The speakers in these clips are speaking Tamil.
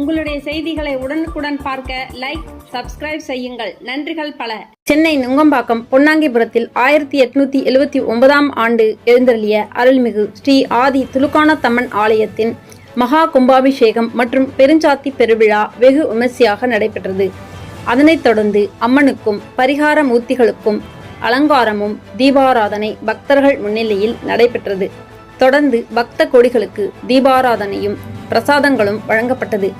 உங்களுடைய செய்திகளை உடனுக்குடன் பார்க்க லைக் சப்ஸ்கிரைப் செய்யுங்கள். நன்றிகள் பல. சென்னை நுங்கம்பாக்கம் பொன்னாங்கிபுரத்தில் ஆயிரத்தி எட்நூத்தி எழுவத்தி ஒன்பதாம் ஆண்டு எழுந்தருளிய அருள்மிகு ஸ்ரீ ஆதி துலுக்கான தம்மன் ஆலயத்தின் மகா கும்பாபிஷேகம் மற்றும் பெருஞ்சாத்தி பெருவிழா வெகு விமர்சையாக நடைபெற்றது. அதனைத் தொடர்ந்து அம்மனுக்கும் பரிகார மூர்த்திகளுக்கும் அலங்காரமும் தீபாராதனை பக்தர்கள் முன்னிலையில் நடைபெற்றது. தொடர்ந்து பக்த கொடிகளுக்கு தீபாராதனையும் பிரசாதங்களும் வழங்கப்பட்டது.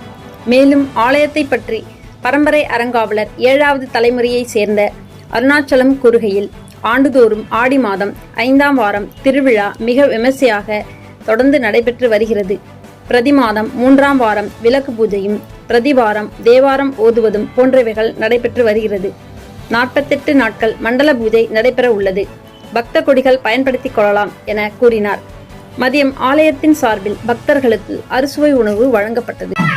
மேலும் ஆலயத்தை பற்றி பரம்பரை அறங்காவலர் ஏழாவது தலைமுறையைச் சேர்ந்த அருணாச்சலம் கூறுகையில் ஆண்டுதோறும் ஆடி மாதம் ஐந்தாம் வாரம் திருவிழா மிக விமர்சையாக தொடர்ந்து நடைபெற்று வருகிறது. பிரதி மாதம் மூன்றாம் வாரம் விளக்கு பூஜையும் பிரதி வாரம் தேவாரம் ஓதுவதும் போன்றவைகள் நடைபெற்று வருகிறது. நாற்பத்தெட்டு நாட்கள் மண்டல பூஜை நடைபெற உள்ளது. பக்த கொடிகள் பயன்படுத்திக் கொள்ளலாம் என கூறினார். மதியம் ஆலயத்தின் சார்பில் பக்தர்களுக்கு அறுசுவை உணவு வழங்கப்பட்டது.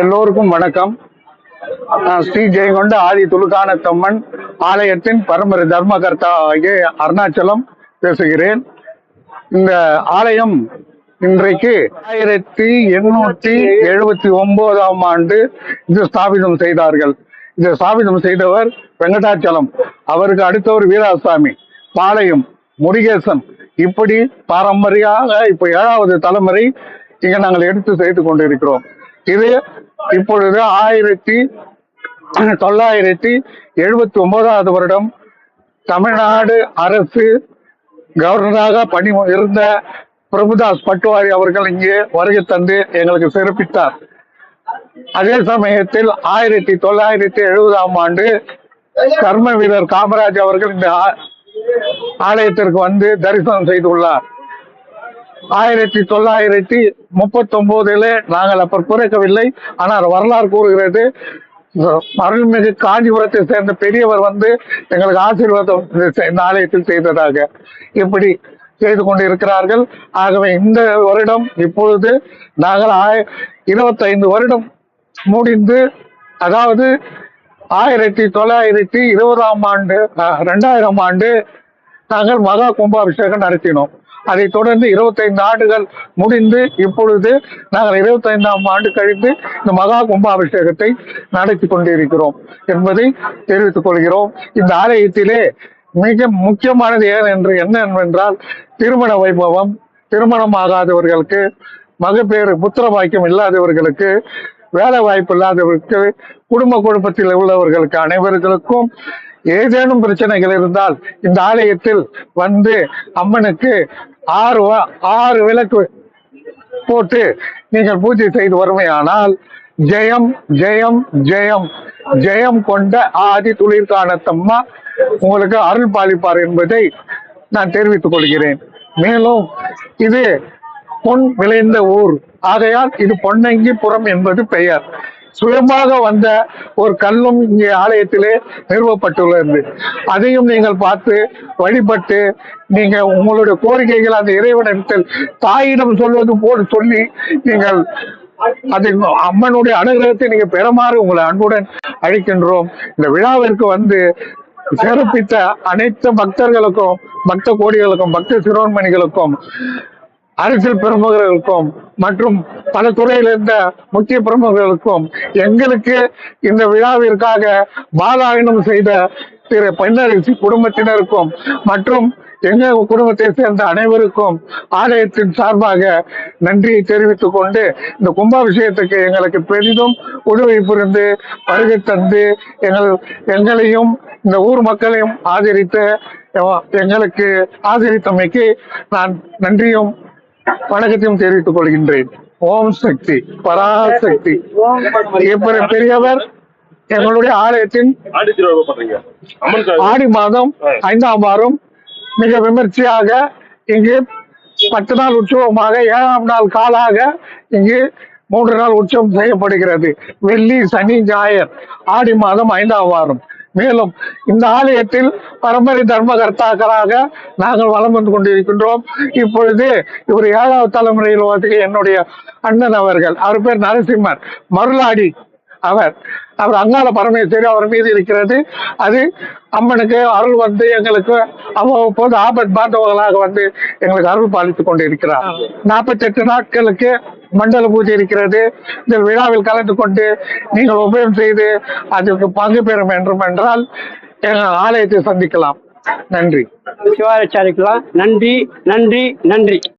எல்லோருக்கும் வணக்கம். ஸ்ரீ ஜெயங்கொண்ட ஆதி துலுக்கானத்தம்மன் ஆலயத்தின் பரம்பரை தர்மகர்த்தா ஆகிய அருணாச்சலம் பேசுகிறேன். இந்த ஆலயம் இன்றைக்கு ஆயிரத்தி எண்ணூற்றி எழுபத்தி ஒன்பதாம் ஆண்டு இது ஸ்தாபிதம் செய்தார்கள். இதை ஸ்தாபிதம் செய்தவர் வெங்கடாச்சலம். அவருக்கு அடுத்தவர் வீராசாமி பாளையம் முருகேசன். இப்படி பாரம்பரியாக இப்ப ஏழாவது தலைமுறை இங்க நாங்கள் எடுத்து செய்து கொண்டிருக்கிறோம். இது இப்பொழுது ஆயிரத்தி தொள்ளாயிரத்தி எழுபத்தி ஒன்பதாவது வருடம் தமிழ்நாடு அரசு கவர்னராக பணி இருந்த பிரபுதாஸ் பட்டுவாரி அவர்கள் இங்கே வருகை தந்து எங்களுக்கு சிறப்பித்தார். அதே சமயத்தில் ஆயிரத்தி தொள்ளாயிரத்தி எழுபதாம் ஆண்டு கர்ம வீரர் காமராஜ் அவர்கள் இந்த ஆலயத்திற்கு வந்து தரிசனம் செய்துள்ளார். ஆயிரத்தி தொள்ளாயிரத்தி முப்பத்தி ஒன்பதுல நாங்கள் அப்ப பிறக்கவில்லை. ஆனால் வரலாறு கூறுகிறது அருள்மிகு காஞ்சிபுரத்தை சேர்ந்த பெரியவர் வந்து எங்களுக்கு ஆசீர்வாதம் இந்த- ஆலயத்தில் செய்ததாக இப்படி செய்து கொண்டிருக்கிறார்கள். ஆகவே இந்த வருடம் இப்பொழுது நாங்கள் ஆய- இருபத்தைந்து வருடம் முடிந்து அதாவது ஆயிரத்தி தொள்ளாயிரத்தி இருபதாம் ஆண்டு ரெண்டாயிரம் ஆண்டு நாங்கள் மகா கும்பாபிஷேகம் நடத்தினோம். அதைத் தொடர்ந்து இருபத்தைந்து ஆண்டுகள் முடிந்து இப்பொழுது நாங்கள் இருபத்தைந்தாம் ஆண்டு கழித்து இந்த மகா கும்பாபிஷேகத்தை நடத்தி கொண்டிருக்கிறோம் என்பதை தெரிவித்துக் கொள்கிறோம். இந்த ஆலயத்திலே மிக முக்கியமானது ஏன் என்று என்னவென்றால் திருமண வைபவம் திருமணம் ஆகாதவர்களுக்கு மகப்பேறு புத்திர வாக்கியம் இல்லாதவர்களுக்கு வேலை வாய்ப்பு இல்லாதவர்களுக்கு குடும்ப குடும்பத்தில் உள்ளவர்களுக்கு அனைவர்களுக்கும் ஏதேனும் பிரச்சனைகள் இருந்தால் இந்த ஆலயத்தில் வந்து அம்மனுக்கு ஆறு ஆறு விளக்கு போட்டு நீங்கள் பூஜை செய்து வருமையானால் ஜெயம் ஜெயம் ஜெயம் ஜெயம் கொண்ட ஆதி துளிர்கானத்தம்மா உங்களுக்கு அருள் பாலிப்பார் என்பதை நான் தெரிவித்துக் கொள்கிறேன். மேலும் இது பொன் விளைந்த ஊர். ஆகையால் இது பொன்னங்கிபுரம் என்பது பெயர். சுயமாக வந்த ஒரு கல்லும் இங்கே ஆலயத்திலே நிறுவப்பட்டுள்ளது. அதையும் நீங்கள் பார்த்து வழிபட்டு நீங்க உங்களுடைய கோரிக்கைகள் அந்த இறைவனிடத்தில் தாயிடம் சொல்வது போல் சொல்லி நீங்கள் அது அம்மனுடைய அனுகிரகத்தை நீங்க பெறமாறு உங்களை அன்புடன் அழைக்கின்றோம். இந்த விழாவிற்கு வந்து சிறப்பித்த அனைத்து பக்தர்களுக்கும் பக்த கோடிகளுக்கும் பக்த சிரோன்மணிகளுக்கும் அரசியல் பிரமுகர்களுக்கும் மற்றும் பல துறையில் இருந்த முக்கிய பிரமுகர்களுக்கும் எங்களுக்கு இந்த விழாவிற்காக பாலாயனம் செய்த திரு பெண்ணரசி குடும்பத்தினருக்கும் மற்றும் எங்க குடும்பத்தை சேர்ந்த அனைவருக்கும் ஆலயத்தின் சார்பாக நன்றியை தெரிவித்துக் கொண்டு இந்த கும்பாபிஷேகத்துக்கு எங்களுக்கு பெரிதும் உதவி புரிந்து வருகை தந்து எங்கள் எங்களையும் இந்த ஊர் மக்களையும் ஆதரித்த எங்களுக்கு ஆதரித்தமைக்கு நான் நன்றியும் வணக்கத்தையும் தெரிவித்துக் கொள்கின்றேன். ஓம் சக்தி பராசக்தி. பெரியவர் எங்களுடைய ஆலயத்தின் ஆடி ஆடி மாதம் ஐந்தாம் வாரம் மிக விமர்சையாக இங்கு பத்து நாள் உற்சவமாக ஏழாம் நாள் காலாக இங்கு மூன்று நாள் உற்சவம் செய்யப்படுகிறது. வெள்ளி சனி ஞாயிறு ஆடி மாதம் ஐந்தாம் வாரம். மேலும் இந்த ஆலயத்தில் பரம்பரை தர்மகர்த்தாக்களாக நாங்கள் வலம் வந்து கொண்டிருக்கின்றோம். இப்பொழுது இவர் ஏழாவது தலைமுறையில் வந்து என்னுடைய அண்ணன் அவர்கள் அவர் பேர் நரசிம்மர் மருளாடி அவர். அவர் அங்காள பரமேஸ்வரி அவர் மீது இருக்கிறது. அது அம்மனுக்கு அருள் வந்து எங்களுக்கு அவ்வப்போது ஆபத் பாந்தவர்களாக வந்து எங்களுக்கு அருள் பாலித்துக் கொண்டிருக்கிறார். நாற்பத்தி எட்டு நாட்களுக்கு மண்டல பூஜை இருக்கிறது. இந்த விழாவில் கலந்து கொண்டு நீங்கள் உபயோகம் செய்து அதற்கு பங்கு பெற வேண்டும் என்றால் எங்கள் ஆலயத்தை சந்திக்கலாம். நன்றி. சிவாச்சாரிக்கலாம் நன்றி நன்றி நன்றி.